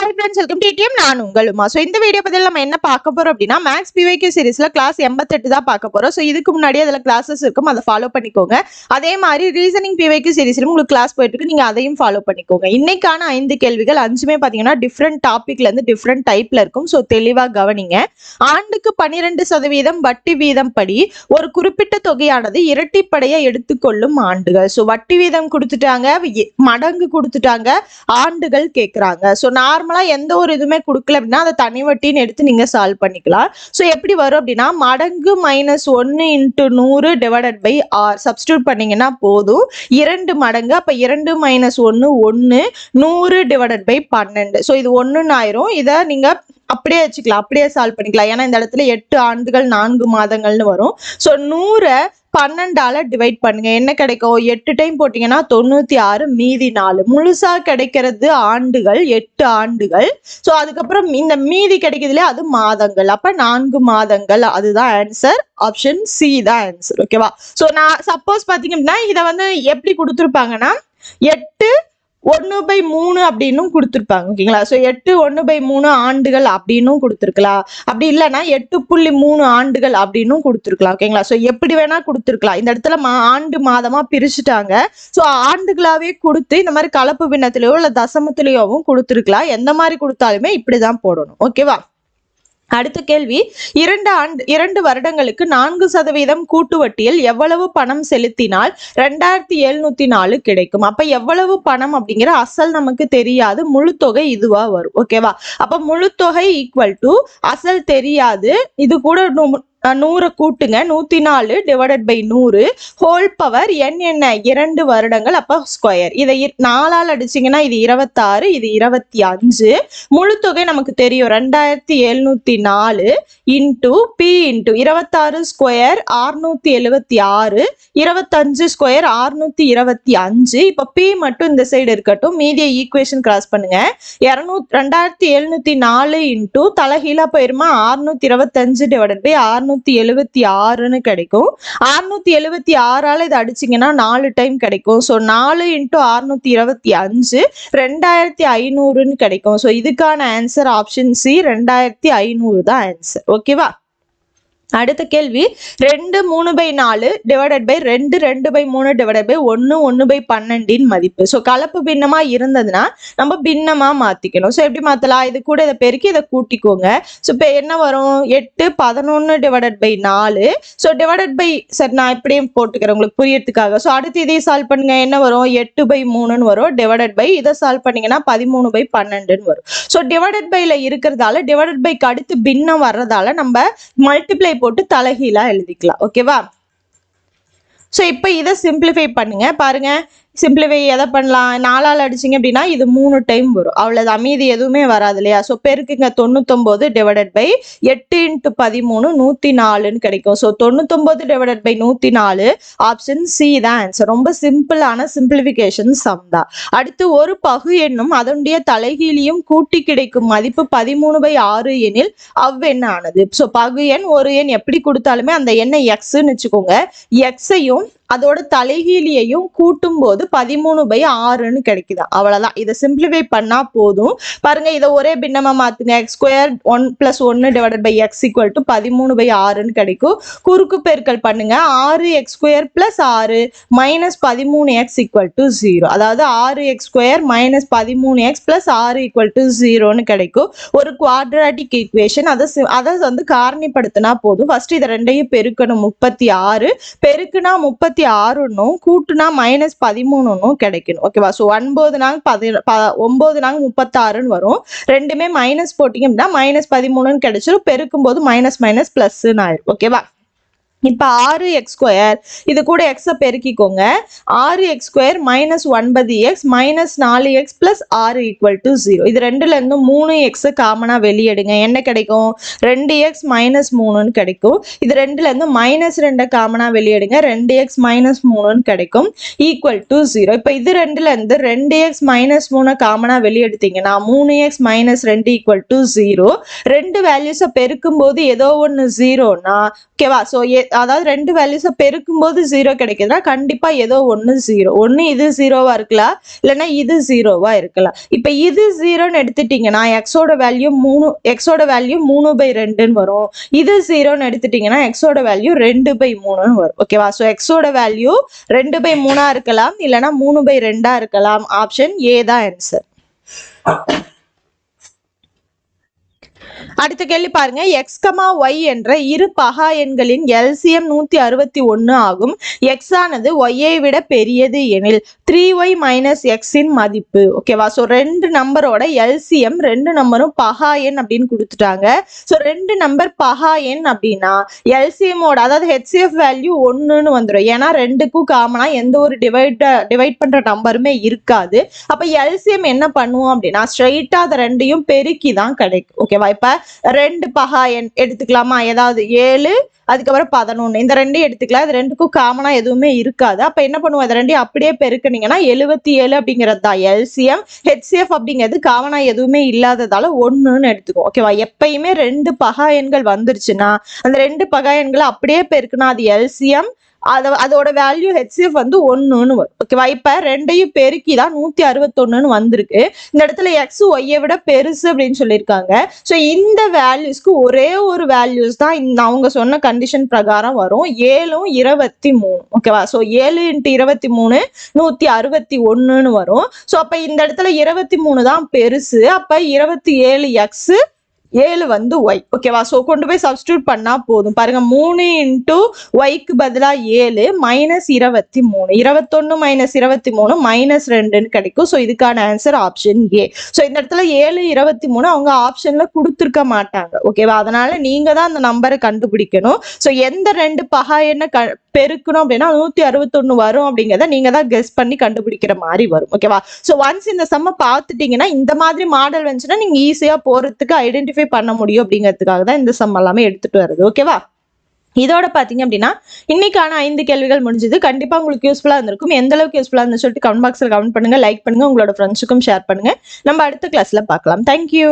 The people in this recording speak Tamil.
ஹாய் ஃப்ரெண்ட்ஸ் வெல்கம் டிடிஎம் நான் உங்களுமா? ஸோ இந்த வீடியோ பதில் நம்ம என்ன பார்க்க போகிறோம் அப்படின்னா மேக்ஸ் பிவைக்கு சீரிஸில் கிளாஸ் எண்பத்தெட்டு தான் பார்க்க போறோம். ஸோ இதுக்கு முன்னாடி அதில் கிளாஸஸ் இருக்கும். அதை ஃபாலோ பண்ணிக்கோங்க. அதே மாதிரி ரீசனிங் பிவைக்கு சீரிஸ்லையும் உங்களுக்கு கிளாஸ் போயிட்டு இருக்கு. நீங்கள் அதையும் ஃபாலோ பண்ணிக்கோங்க. இன்னைக்கான ஐந்து கேள்விகள் அஞ்சுமே பார்த்தீங்கன்னா டிஃப்ரெண்ட் டாப்பிக்லேருந்து இருந்து டிஃப்ரெண்ட் டைப்ல இருக்கும். ஸோ தெளிவாக கவனிங்க. ஆண்டுக்கு பன்னிரெண்டு சதவீதம் வட்டி வீதம் படி ஒரு குறிப்பிட்ட தொகையானது இரட்டிப்படையை எடுத்துக்கொள்ளும் ஆண்டுகள். ஸோ வட்டி வீதம் கொடுத்துட்டாங்க மடங்கு கொடுத்துட்டாங்க ஆண்டுகள் கேட்குறாங்க ஸோ நார்மல் நார்மலாக எந்த ஒரு இதுவுமே கொடுக்கல அப்படின்னா அதை தனி வட்டின்னு எடுத்து நீங்கள் சால்வ் பண்ணிக்கலாம். ஸோ எப்படி வரும் அப்படின்னா மடங்கு மைனஸ் ஒன்று இன்ட்டு நூறு டிவைடட் பை ஆர் சப்ஸ்டியூட் பண்ணிங்கன்னா போதும். இரண்டு மடங்கு அப்போ இரண்டு மைனஸ் ஒன்று ஒன்று நூறு டிவைடட் பை பன்னெண்டு. ஸோ இது ஒன்றுன்னு ஆயிரும். இதை நீங்கள் அப்படியே வச்சுக்கலாம். அப்படியே சால்வ் பண்ணிக்கலாம். ஏன்னா இந்த இடத்துல எட்டு ஆண்டுகள் நான்கு மாதங்கள்னு வரும். ஸோ நூறை பன்னெண்டால டிவைட் பண்ணுங்க. என்ன கிடைக்கும்? எட்டு டைம் போட்டீங்கன்னா தொண்ணூத்தி ஆறு மீதி நாலு. முழுசா கிடைக்கிறது ஆண்டுகள் எட்டு ஆண்டுகள். ஸோ அதுக்கப்புறம் இந்த மீதி கிடைக்குதுல அது மாதங்கள். அப்ப நான்கு மாதங்கள். அதுதான் ஆன்சர் ஆப்ஷன் சி தான் ஆன்சர் ஓகேவா ஸோ நான் சப்போஸ் பார்த்தீங்க அப்படின்னா இதை வந்து எப்படி கொடுத்துருப்பாங்கன்னா எட்டு ஒன்று பை மூணு அப்படின்னும் கொடுத்துருப்பாங்க ஓகேங்களா? ஸோ எட்டு ஒன்று பை மூணு ஆண்டுகள் அப்படின்னும் கொடுத்துருக்கலாம். அப்படி இல்லைன்னா எட்டு புள்ளி மூணு ஆண்டுகள் அப்படின்னும் கொடுத்துருக்கலாம் ஓகேங்களா? ஸோ எப்படி வேணா கொடுத்துருக்கலாம். இந்த இடத்துல மா ஆண்டு மாதமா பிரிச்சுட்டாங்க. ஸோ ஆண்டுகளாவே கொடுத்து இந்த மாதிரி கலப்பு பின்னத்திலேயோ இல்லை தசமத்திலேயோவும் கொடுத்துருக்கலாம். எந்த மாதிரி கொடுத்தாலுமே இப்படி தான் போடணும். ஓகேவா? அடுத்த கேள்வி. இரண்டு ஆண்டு இரண்டு வருடங்களுக்கு நான்கு சதவீதம் கூட்டு வட்டியில் எவ்வளவு பணம் செலுத்தினால் ரெண்டாயிரத்தி எழுநூத்தி நாலு கிடைக்கும். அப்ப எவ்வளவு பணம் அப்படிங்கிற அசல் நமக்கு தெரியாது. முழு தொகை இதுவா வரும். ஓகேவா அப்ப முழு தொகை ஈக்குவல் டு அசல் தெரியாது. இது கூட நூ- நூறை கூட்டுங்க. நூற்றி நாலு டிவைடட் பை நூறு. ஹோல் பவர் என் என்ன? இரண்டு வருடங்கள் அப்போ ஸ்கொயர் இதை நாலால் அடிச்சீங்கன்னா இது இருபத்தாறு இது இருபத்தி அஞ்சு. முழு தொகை நமக்கு தெரியும். ரெண்டாயிரத்தி எழுநூத்தி நாலு இன்டூ பி இன்டூ இருபத்தாறு ஸ்கொயர் ஆறுநூற்றி எழுவத்தி ஆறு. இருபத்தஞ்சு ஸ்கொயர் ஆறுநூற்றி இருபத்தி அஞ்சு. இப்போ பி மட்டும் இந்த சைடு இருக்கட்டும். மீதியை ஈக்குவேஷன் கிராஸ் பண்ணுங்க. இரநூத் ரெண்டாயிரத்தி எழுநூத்தி நாலு இன்டூ தலைகீழாக போயிருமா? ஆறுநூற்றி இருபத்தஞ்சு டிவைடட் பை ஆறுநூத்தி எழுபத்தி ஆறுன்னு கிடைக்கும். ஆறுநூத்தி எழுவத்தி ஆறால இதை அடிச்சீங்கன்னா நாலு டைம் கிடைக்கும். ஸோ நாலு இன்ட்டு ஆறுநூத்தி இருபத்தி அஞ்சு ரெண்டாயிரத்தி ஐநூறுன்னு கிடைக்கும். ஸோ இதுக்கான ஆன்சர் ஆப்ஷன் சி ரெண்டாயிரத்தி ஐநூறு தான் ஆன்சர் ஓகேவா அடுத்த கேள்வி. ரெண்டு மூணு பை நாலு டிவைடட் பை ரெண்டு ரெண்டு பை மூணு டிவைடட் பை ஒன்று ஒன்று பை பன்னெண்டின் மதிப்பு. ஸோ கலப்பு பின்னமாக இருந்ததுன்னா நம்ம பின்னமாக மாற்றிக்கணும் ஸோ எப்படி மாற்றலாம் இது கூட இதை பெருக்கி இதை கூட்டிக்கோங்க. ஸோ இப்போ என்ன வரும்? எட்டு பதினொன்று டிவைடட் பை நாலு. ஸோ டிவைடட் பை சரி நான் எப்படியும் போட்டுக்கிறேன் உங்களுக்கு புரியறதுக்காக. ஸோ அடுத்து இதையும் சால்வ் பண்ணுங்க. என்ன வரும்? எட்டு பை மூணுன்னு வரும். டிவைடட் பை இதை சால்வ் பண்ணீங்கன்னா பதிமூணு பை பன்னெண்டுன்னு வரும். ஸோ டிவைடட் பையில் இருக்கிறதால டிவைடட் பைக்கு அடுத்து பின்னம் வர்றதால நம்ம மல்டிப்ளை போட்டு தலைகீழா எழுதிக்கலாம். ஓகேவா ஸோ இப்போ இதை சிம்பிளிஃபை பண்ணுங்க. பாருங்க. சிம்பிளிஃபை எதை பண்ணலாம்? நாலால் அடிச்சிங்க அப்படின்னா இது மூணு டைம் வரும். அவ்வளோதான் மீதி எதுவுமே வராது இல்லையா? ஸோ பெருக்குங்க தொண்ணூத்தொம்போது டிவைடட் பை எட்டு இன்ட்டு பதிமூணு நூற்றி நாலுன்னு கிடைக்கும். ஸோ தொண்ணூத்தொம்போது டிவைடட் பை நூற்றி நாலு ஆப்ஷன் சி தான் ஆன்சர் ரொம்ப சிம்பிளான சிம்பிளிஃபிகேஷன் சம் தான். அடுத்து ஒரு பகு எண்ணும் அதனுடைய தலைகீழியும் கூட்டி கிடைக்கும் மதிப்பு பதிமூணு பை ஆறு எனில் அவ்வெண்ண ஆனது. ஸோ பகு எண் ஒரு எண் எப்படி கொடுத்தாலுமே அந்த எண்ணை எக்ஸ்ன்னு வச்சுக்கோங்க. எக்ஸையும் அதோட தலைகீழியையும் கூட்டும் போது பதிமூணு பை ஆறுன்னு கிடைக்குது. அவ்வளோதான் இதை சிம்பிளிஃபை பண்ணால் போதும். பாருங்க இதை ஒரே பின்னமாக மாற்றுங்க எக்ஸ் ஸ்கொயர் ஒன் பிளஸ் ஒன்று divided by x equal to பதிமூணு பை ஆறுன்னு கிடைக்கும். குறுக்கு பெருக்கல் பண்ணுங்க. ஆறு எக்ஸ் ஸ்கொயர் பிளஸ் ஆறு மைனஸ் பதிமூணு எக்ஸ் ஈக்குவல் டு ஜீரோ அதாவது ஆறு எக்ஸ் ஸ்கொயர் மைனஸ் பதிமூணு எக்ஸ் பிளஸ் ஆறு ஈக்குவல் டு ஜீரோன்னு கிடைக்கும். ஒரு குவாட்ராட்டிக் ஈக்குவேஷன் அதை அதை வந்து காரணிப்படுத்தினா போதும். ஃபர்ஸ்ட் இதை ரெண்டையும் பெருக்கணும். முப்பத்தி ஆறு. பெருக்குனா முப்பத்தி ஆறுன்னும் கூட்டுனா மைனஸ் பதிமூணுன்னும் கிடைக்கணும். ஓகேவா ஸோ ஒன்பது நாங்க பதி ப- ஒன்பது நாங்க முப்பத்தாறுன்னு வரும். ரெண்டுமே மைனஸ் போட்டிங்க அப்படின்னா மைனஸ் பதிமூணுன்னு கிடைச்சிரும். பெருக்கும் போது மைனஸ் மைனஸ் ப்ளஸ்ன்னு ஆயிரும். ஓகேவா இப்போ ஆறு எக்ஸ் ஸ்கொயர் இது கூட எக்ஸை பெருக்கிக்கோங்க. ஆறு எக்ஸ் ஸ்கொயர் மைனஸ் ஒன்பது எக்ஸ் மைனஸ் நாலு எக்ஸ் ப்ளஸ் ஆறு ஈக்குவல் டு ஜீரோ இது ரெண்டுலேருந்து மூணு எக்ஸை காமனாக வெளியெடுங்க. என்ன கிடைக்கும்? ரெண்டு எக்ஸ் மைனஸ் மூணுன்னு கிடைக்கும். இது ரெண்டுலேருந்து மைனஸ் ரெண்டை காமனாக வெளியெடுங்க. ரெண்டு எக்ஸ் மைனஸ் மூணுன்னு கிடைக்கும். ஈக்குவல் டு ஜீரோ இப்போ இது ரெண்டுலேருந்து ரெண்டு எக்ஸ் மைனஸ் மூணை காமனாக வெளியெடுத்தீங்கன்னா மூணு எக்ஸ் மைனஸ் ரெண்டு ஈக்குவல் டு ஜீரோ ரெண்டு வேல்யூஸை பெருக்கும் போது ஏதோ ஒன்று ஜீரோனா ஓகேவா ஸோ அதாவது ரெண்டு வேல்யூஸை பெருக்கும் போது ஜீரோ கிடைக்குதுன்னா கண்டிப்பா ஏதோ ஒன்று ஜீரோ ஒன்று இது ஜீரோவா இருக்கலாம். இல்லைன்னா இது ஜீரோவா இருக்கலாம். இப்போ இது ஜீரோன்னு எடுத்துட்டீங்கன்னா எக்ஸோட வேல்யூ மூணு எக்ஸோட வேல்யூ மூணு பை ரெண்டுன்னு வரும். இது ஜீரோன்னு எடுத்துட்டீங்கன்னா எக்ஸோட வேல்யூ ரெண்டு பை மூணுன்னு வரும். ஓகேவா ஸோ எக்ஸோட வேல்யூ ரெண்டு பை மூணா இருக்கலாம். இல்லைன்னா மூணு பை ரெண்டா இருக்கலாம். ஆப்ஷன் ஏ தான் ஆன்சர் அடுத்த கேள்வி பாருங்க. எக்ஸ் கமா ஒய் என்ற இரு பகா எண்களின் எல்சிஎம் நூத்தி அறுபத்தி ஒன்னு ஆகும். எக்ஸ் ஆனது ஒய்யை விட பெரியது எனில் த்ரீ ஒய் மைனஸ் எக்ஸின் மதிப்பு. ஓகேவா ஸோ ரெண்டு நம்பரோட எல்சிஎம் ரெண்டு நம்பரும் பகா எண் அப்படின்னு கொடுத்துட்டாங்க. ஸோ ரெண்டு நம்பர் பகா எண் அப்படின்னா எல்சிஎம்மோட அதாவது ஹெச்சிஎஃப் வேல்யூ ஒன்றுன்னு வந்துடும் ஏன்னா ரெண்டுக்கும் காமனாக எந்த ஒரு டிவைட் டிவைட் பண்ணுற நம்பருமே இருக்காது. அப்போ எல்சிஎம் என்ன பண்ணுவோம் அப்படின்னா ஸ்ட்ரெயிட்டாக அதை ரெண்டையும் பெருக்கி தான் கிடைக்கும் ஓகேவா இப்போ ரெண்டு பகா எண் எடுத்துக்கலாமா? ஏதாவது ஏழு அதுக்கப்புறம் பதினொன்று இந்த ரெண்டையும் எடுத்துக்கலாம். இது ரெண்டுக்கும் காமனாக எதுவுமே இருக்காது. அப்ப என்ன பண்ணுவோம்? இது ரெண்டையும் அப்படியே பெருக்குனீங்கன்னா எழுபத்தி ஏழு அப்படிங்கிறது தான். எல்சிஎம் ஹெச்சிஎஃப் அப்படிங்கிறது காமனாக எதுவுமே இல்லாததால ஒன்றுன்னு எடுத்துக்கோ ஓகேவா எப்பயுமே ரெண்டு பகா எண்கள் வந்துருச்சுன்னா அந்த ரெண்டு பகா எண்களை அப்படியே பெருக்குனா அது எல்சிஎம் அதை அதோட வேல்யூ ஹெச்சிஎஃப் வந்து ஒன்றுன்னு வரும். ஓகேவா இப்போ ரெண்டையும் பெருக்கி தான் நூற்றி அறுபத்தொன்னுன்னு வந்திருக்கு. இந்த இடத்துல எக்ஸ் ஒய்யை விட பெருசு அப்படின்னு சொல்லியிருக்காங்க. ஸோ இந்த வேல்யூஸ்க்கு ஒரே ஒரு வேல்யூஸ் தான் இந்த அவங்க சொன்ன கண்டிஷன் பிரகாரம் வரும். ஏழும் இருபத்தி மூணு. ஓகேவா ஸோ ஏழு இன்ட்டு இருபத்தி மூணு நூற்றி அறுபத்தி ஒன்றுன்னு வரும். ஸோ அப்போ இந்த இடத்துல இருபத்தி மூணு தான் பெருசு. அப்போ இருபத்தி ஏழு எக்ஸு ஏழு வந்து ஒய் ஓகேவா ஸோ கொண்டு போய் சப்ஸ்டியூட் பண்ணால் போதும். பாருங்க மூணு இன்ட்டு ஒய்க்கு பதிலாக ஏழு மைனஸ் இருபத்தி மூணு. இருபத்தொன்னு மைனஸ் இருபத்தி மூணு மைனஸ் ரெண்டுன்னு கிடைக்கும். ஸோ இதுக்கான ஆன்சர் ஆப்ஷன் ஏ ஸோ இந்த இடத்துல ஏழு இருபத்தி மூணு அவங்க ஆப்ஷன்ல கொடுத்துருக்க மாட்டாங்க. ஓகேவா அதனால நீங்க தான் அந்த நம்பரை கண்டுபிடிக்கணும். ஸோ எந்த ரெண்டு பகா என்ன க பெருக்கணும் அப்படின்னா நூத்தி அறுபத்தொன்னு வரும் அப்படிங்கிறத நீங்க தான் கெஸ் பண்ணி கண்டுபிடிக்கிற மாதிரி வரும். ஓகேவா ஸோ ஒன்ஸ் இந்த செம்ம பார்த்துட்டீங்கன்னா இந்த மாதிரி மாடல் வந்துச்சுன்னா நீங்க ஈஸியா போறதுக்கு ஐடென்டிஃபை பண்ண முடியும் அப்படிங்கிறதுக்காக தான் இந்த சம் எல்லாமே எடுத்துட்டு வருது ஓகேவா இதோட பார்த்தீங்க அப்படின்னா இன்னைக்கான ஐந்து கேள்விகள் முடிஞ்சது. கண்டிப்பா உங்களுக்கு யூஸ்ஃபுல்லா இருந்திருக்கும். எந்த அளவுக்கு யூஸ்ஃபுல்லா இருந்து சொல்லிட்டு கமெண்ட் பாக்ஸ்ல கமெண்ட் பண்ணுங்க லைக் பண்ணுங்க உங்களோட ஃப்ரெண்ட்ஸுக்கும் ஷேர் பண்ணுங்க. நம்ம அடுத்த கிளாஸ்ல பார்க்கலாம். தேங்க்யூ